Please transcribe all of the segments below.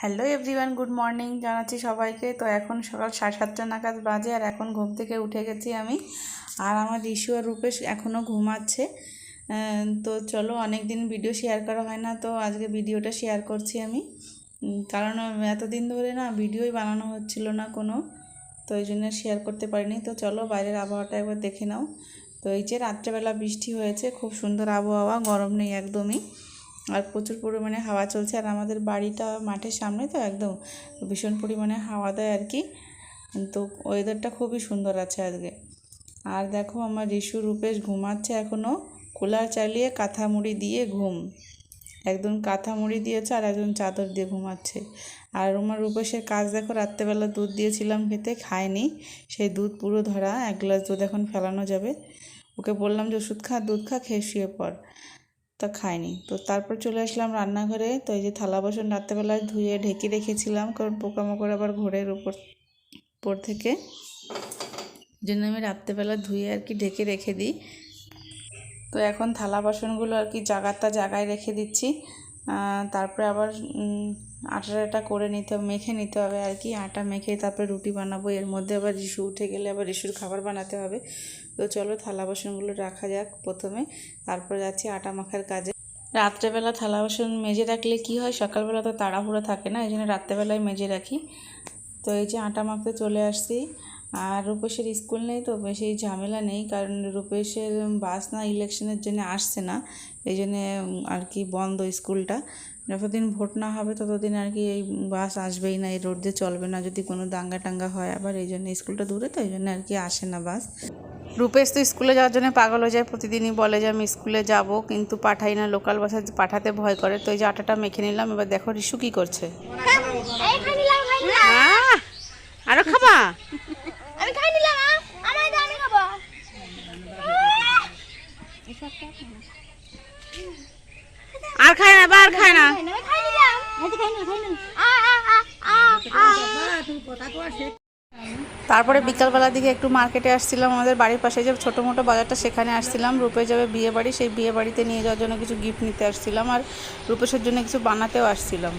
Hello everyone, good morning জানাচ্ছি সবাইকে। তো এখন সকাল সাড়ে সাতটা নাগাদ বাজে আর এখন ঘুম থেকে উঠে গেছি আমি। আর আমার ঋষু আর রূপেশ এখনও ঘুমাচ্ছে। তো চলো অনেক দিন ভিডিও শেয়ার করা হয় না, তো আজকে ভিডিওটা শেয়ার করছি আমি। কারণ এতদিন ধরে না ভিডিওই বানানো হচ্ছিল না কোনো, তো এই জন্য শেয়ার করতে পারিনি। তো চলো বাইরের আবহাওয়াটা একবার দেখে নাও। তো এই যে রাত্রেবেলা বৃষ্টি হয়েছে, খুব সুন্দর আবহাওয়া, গরম নেই একদমই। আর প্রচুর পরিমাণে হাওয়া চলছে। আর আমাদের বাড়িটা মাঠের সামনে তো একদম ভীষণ পরিমাণে হাওয়া দেয় আর কি। তো ওয়েদারটা খুবই সুন্দর আছে আজকে। আর দেখো আমার ঋষু রূপেশ ঘুমাচ্ছে এখনও কুলার চালিয়ে কাঁথা মুড়ি দিয়ে ঘুম। একদম কাঁথা মুড়ি দিয়েছে আর একজন চাদর দিয়ে ঘুমাচ্ছে। আর আমার রূপেশের কাজ দেখো, রাত্রেবেলা দুধ দিয়েছিলাম খেতে, খায়নি। সেই দুধ পুরো ধরা, এক গ্লাস দুধ এখন ফেলানো যাবে। ওকে বললাম যে, ওষুধ খা, দুধ খা, খেয়ে শুয়ে পড়। তা খাইনি। তো তারপর চলে আসলাম রান্নাঘরে। তো এই যে থালা বাসন রাত্রেবেলায় ধুয়ে ঢেকে রেখেছিলাম, কারণ পোকামাকড় আবার ঘোরের উপর উপর থেকে। জন্য আমি রাত্রেবেলা ধুয়ে আর কি ঢেকে রেখে দিই। তো এখন থালা বাসনগুলো আর কি জাগাতা জায়গায় রেখে দিচ্ছি। তারপরে আবার আটাটা করে নিতে হবে, মেখে নিতে হবে আর কি। আটা মেখে তারপরে রুটি বানাবো। এর মধ্যে আবার রিসু, উঠে গেলে আবার রিসুর খাবার বানাতে হবে। তো চলো থালা বাসনগুলো রাখা যাক প্রথমে। তারপর যাচ্ছি আটা মাখার কাজে। রাত্রেবেলা থালা বাসন মেজে রাখলে কি হয়? সকালবেলা তো তাড়াহুড়ো থাকে না, এই জন্য রাত্রেবেলায় মেজে রাখি। তো এই যে আটা মাখতে চলে আসছি। আর রূপেশের স্কুল নেই তো বেশি ঝামেলা নেই কারণ রূপেশের বাস না ইলেকশনের জন্য আসছে না এই জন্যে আর কি বন্ধ স্কুলটা। যতদিন ভোট না হবে ততদিন আর কি এই বাস আসবেই না এই রোড দিয়ে চলবে না যদি কোনো দাঙ্গা টাঙ্গা হয় আবার এই জন্য স্কুলটা দূরে তো এই জন্য আর কি আসে না বাস। রূপেশ তো স্কুলে যাওয়ার জন্য পাগল হয়ে যায় প্রতিদিনই বলে যে আমি স্কুলে যাব কিন্তু পাঠাই না লোকাল বাসে পাঠাতে ভয় করে। তো এই যে আটাটা মেখে নিলাম এবার দেখো রিশু কী করছে। আহ, আরও খাবা আমি খাই নিলাম আ, আমার দাও আমি খাব আর খায় না, বা আর খায় না। তারপরে বিকালবেলার দিকে একটু মার্কেটে আসছিলাম, আমাদের বাড়ির পাশে যে ছোটো মোটো বাজারটা, সেখানে আসছিলাম। রূপে যাবে বিয়ে বাড়ি, সেই বিয়ে বাড়িতে নিয়ে যাওয়ার জন্য কিছু গিফট নিতে আসছিলাম আর রূপেশের জন্য কিছু বানাতেও আসছিলাম।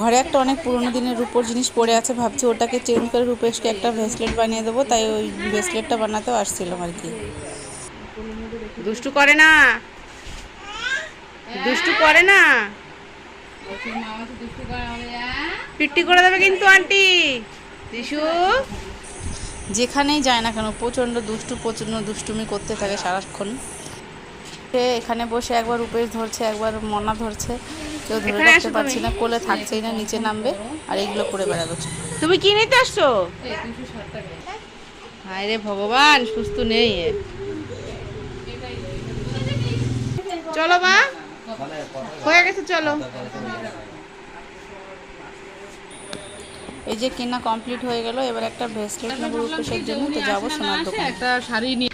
ঘরে একটা অনেক পুরোনো দিনের রূপোর জিনিস পড়ে আছে, ভাবছি ওটাকে চেঞ্জ করে রূপেশকে একটা ভেসলেট বানিয়ে দেবো, তাই ওই ভেসলেটটা বানাতেও আসছিলাম আর কি। দুষ্টু করে না? দুষ্টু করে না? পিট্টি করে দেবে কিন্তু আন্টি। রিশু যেখানেই যায় না কেন প্রচণ্ড দুষ্টু প্রচণ্ড দুষ্টুমি করতে থাকে সারাক্ষণ। সে এখানে বসে একবার উপেশ ধরছে একবার মনা ধরছে। কেউ ধরে রাখতে পারছি না কোলে থাকছেই না নিচে নামবে আর এগুলো করে বেড়াবে। তুমি কি নিতে আসছো? হায় রে ভগবান সুস্থ নেই চলো মা। হয়ে গেছে চলো। এই যে কেনা কমপ্লিট হয়ে গেল এবার একটা ব্রেসলেট নেব রূপেশের জন্য তো যাব সোনার দোকানে। একটা শাড়ি নিয়ে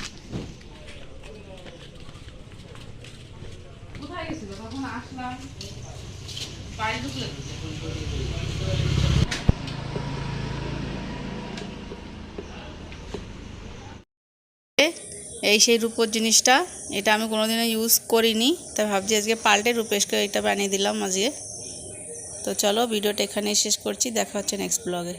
এই সেই রূপোর জিনিসটা, এটা আমি কোনোদিনও ইউজ করিনি। তাই ভাবছি আজকে পাল্টে রূপেশকে এটা বানিয়ে দিলাম আজকে। তো চলো, ভিডিওটা এখানে শেষ করছি, দেখা হচ্ছে নেক্সট ব্লগে